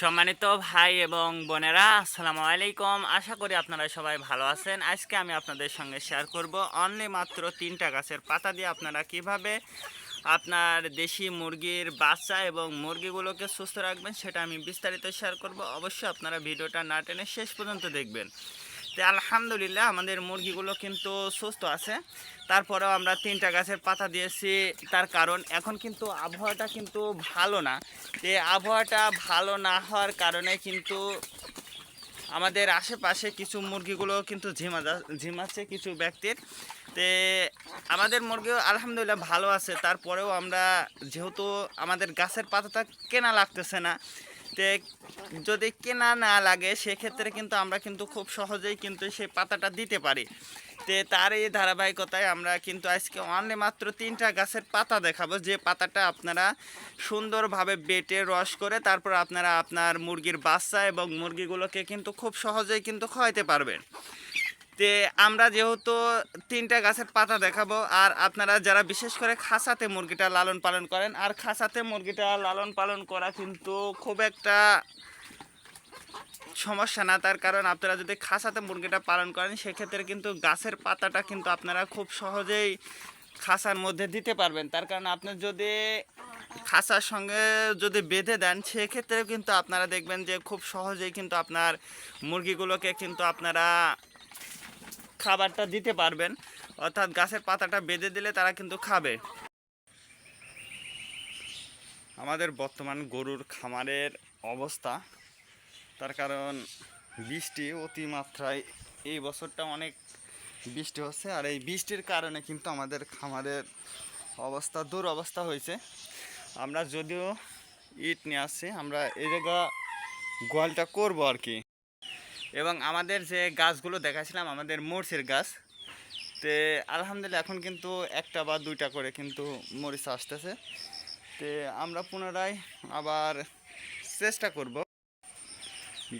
সম্মানিত ভাই এবং বোনেরা, আসসালামু আলাইকুম। আশা করি আপনারা সবাই ভালো আছেন। আজকে আমি আপনাদের সঙ্গে শেয়ার করব অনলি মাত্র তিনটা গাছের পাতা দিয়ে আপনারা কীভাবে আপনার দেশি মুরগির বাচ্চা এবং মুরগিগুলোকে সুস্থ রাখবেন সেটা আমি বিস্তারিত শেয়ার করব। অবশ্যই আপনারা ভিডিওটা না টেনে শেষ পর্যন্ত দেখবেন। তো আলহামদুলিল্লাহ আমাদের মুরগিগুলো কিন্তু সুস্থ আছে। তারপরেও আমরা তিনটা গাছের পাতা দিয়েছি তার কারণ এখন কিন্তু আবহাওয়াটা কিন্তু ভালো না। এই আবহাওয়াটা ভালো না হওয়ার কারণে কিন্তু আমাদের আশেপাশে কিছু মুরগিগুলো কিন্তু ঝিমা যা- ঝিমাচ্ছে কিছু ব্যক্তির। তে আমাদের মুরগিও আলহামদুলিল্লাহ ভালো আছে। তারপরেও আমরা যেহেতু আমাদের গাছের পাতাটা কেনা লাগতেছে না যদি কেনা না লাগে, সেক্ষেত্রে কিন্তু আমরা কিন্তু খুব সহজেই কিন্তু সেই পাতাটা দিতে পারি। তে তার এই ধারাবাহিকতায় আমরা কিন্তু আজকে অনলি মাত্র তিনটা গাছের পাতা দেখাবো। যে পাতাটা আপনারা সুন্দরভাবে বেটে, রস করে তারপর আপনারা আপনার মুরগির বাচ্চা এবং মুরগিগুলোকে কিন্তু খুব সহজেই কিন্তু খাওয়াইতে পারবেন। তে আমরা যেহেতু তিনটা গাছের পাতা দেখাবো, আর আপনারা যারা বিশেষ করে খাসাতে মুরগিটা লালন পালন করেন, আর খাসাতে মুরগিটা লালন পালন করা কিন্তু খুব একটা সমস্যা না। তার কারণ আপনারা যদি খাসাতে মুরগিটা পালন করেন, সেক্ষেত্রে কিন্তু গাছের পাতাটা কিন্তু আপনারা খুব সহজেই খাসার মধ্যে দিতে পারবেন। তার কারণ আপনি যদি খাসার সঙ্গে যদি বেঁধে দেন সেক্ষেত্রে কিন্তু আপনারা দেখবেন যে খুব সহজেই কিন্তু আপনার মুরগিগুলোকে কিন্তু আপনারা খাবারটা দিতে পারবেন। অর্থাৎ গাছের পাতাটা বেঁধে দিলে তারা কিন্তু খাবে। আমাদের বর্তমান গরুর খামারের অবস্থা, তার কারণ বৃষ্টি অতিমাত্রায় এই বছরটা অনেক বৃষ্টি হচ্ছে, আর এই বৃষ্টির কারণে কিন্তু আমাদের খামারের অবস্থা দুরবস্থা হয়েছে। আমরা যদিও ইট নিয়ে আসছি, আমরা এই জায়গা গোয়ালটা করব আর কি। এবং আমাদের যে গাছগুলো দেখাছিলাম আমাদের মরিচের গাছ, তে আলহামদুলিল্লাহ এখন কিন্তু একটা বা দুইটা করে কিন্তু মরিচ আসতেছে। তে আমরা পুনরায় আবার চেষ্টা করব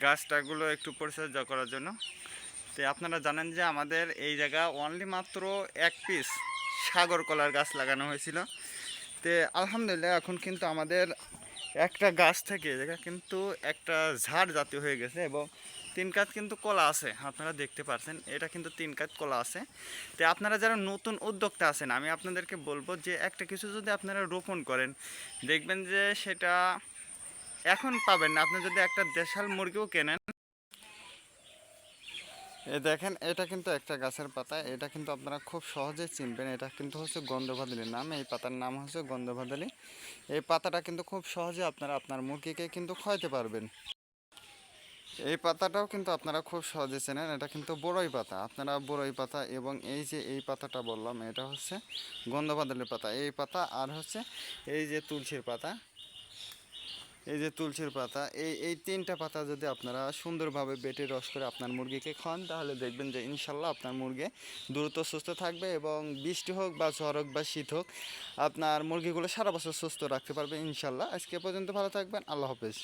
গাছটাগুলো একটু পরিচর্যা করার জন্য। তো আপনারা জানেন যে আমাদের এই জায়গা অনলি মাত্র এক পিস সাগর কলার গাছ লাগানো হয়েছিল। তো আলহামদুলিল্লাহ এখন কিন্তু আমাদের একটা গাছ থেকে এই জায়গা কিন্তু একটা ঝাড় জাতীয় হয়ে গেছে এবং তিন কাত কিন্তু কলা আছে, আপনারা দেখতে পাচ্ছেন এটা কিন্তু তিন কাত কলা আছে। তো আপনারা যারা নতুন উদ্যোক্তা আছেন, আমি আপনাদেরকে বলব যে একটা কিছু যদি আপনারা রোপণ করেন, দেখবেন যে সেটা এখন পাবেন না। আপনি যদি একটা দেশাল মুরগিও কেনেন, এ দেখেন, এটা কিন্তু একটা গাছের পাতা, এটা কিন্তু আপনারা খুব সহজে চিনবেন। এটা কিন্তু হচ্ছে গন্ধভাদলির নাম, এই পাতার নাম হচ্ছে গন্ধভাদলি এই পাতাটা কিন্তু খুব সহজে আপনারা আপনার মুরগিকে কিন্তু খাওয়াতে পারবেন। এই পাতাটাও কিন্তু আপনারা খুব সহজে চেনেন, এটা কিন্তু বড়ই পাতা। আপনারা বড়ই পাতা এবং এই যে এই পাতাটা বললাম, এটা হচ্ছে গন্ধভাদলের পাতা। এই পাতা আর হচ্ছে এই যে তুলসীর পাতা। এই যে তুলসীর পাতা, এই এই তিনটা পাতা যদি আপনারা সুন্দরভাবে বেটে রস করে আপনার মুরগিকে খান, তাহলে দেখবেন যে ইনশাল্লাহ আপনার মুরগি দ্রুত সুস্থ থাকবে এবং বৃষ্টি হোক বা ঝড় হোক বা শীত হোক, আপনার মুরগিগুলো সারা বছর সুস্থ রাখতে পারবে ইনশাল্লাহ। আজকে পর্যন্ত ভালো থাকবেন, আল্লাহ হাফেজ।